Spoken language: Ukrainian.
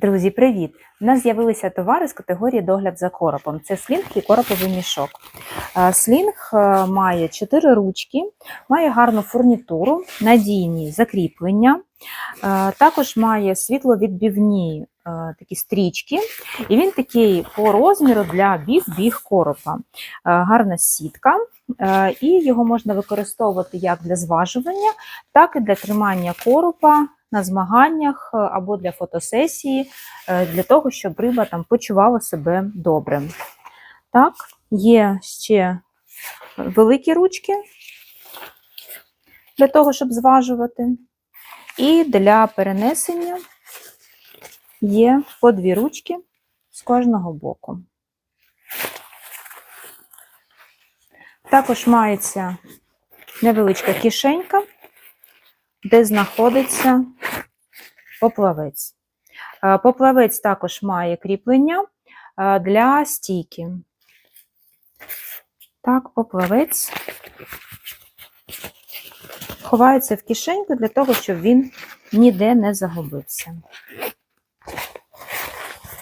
Друзі, привіт! У нас з'явилися товари з категорії догляд за коропом. Це слінг і короповий мішок. Е, Слінг е, має 4 ручки, має гарну фурнітуру, надійні закріплення, е, також має світловідбивні е, такі стрічки, і він такий по розміру для біг-біг коропа. Гарна сітка, і його можна використовувати як для зважування, так і для тримання коропа на змаганнях е, або для фотосесії, е, для того, щоб риба там почувала себе добре. Так, є ще великі ручки для того, щоб зважувати. І для перенесення є по дві ручки з кожного боку. Також мається невеличка кишенька, де знаходиться поплавець. Е, Поплавець також має кріплення е, для стійки. Так, поплавець ховається в кишеньку для того, щоб він ніде не загубився.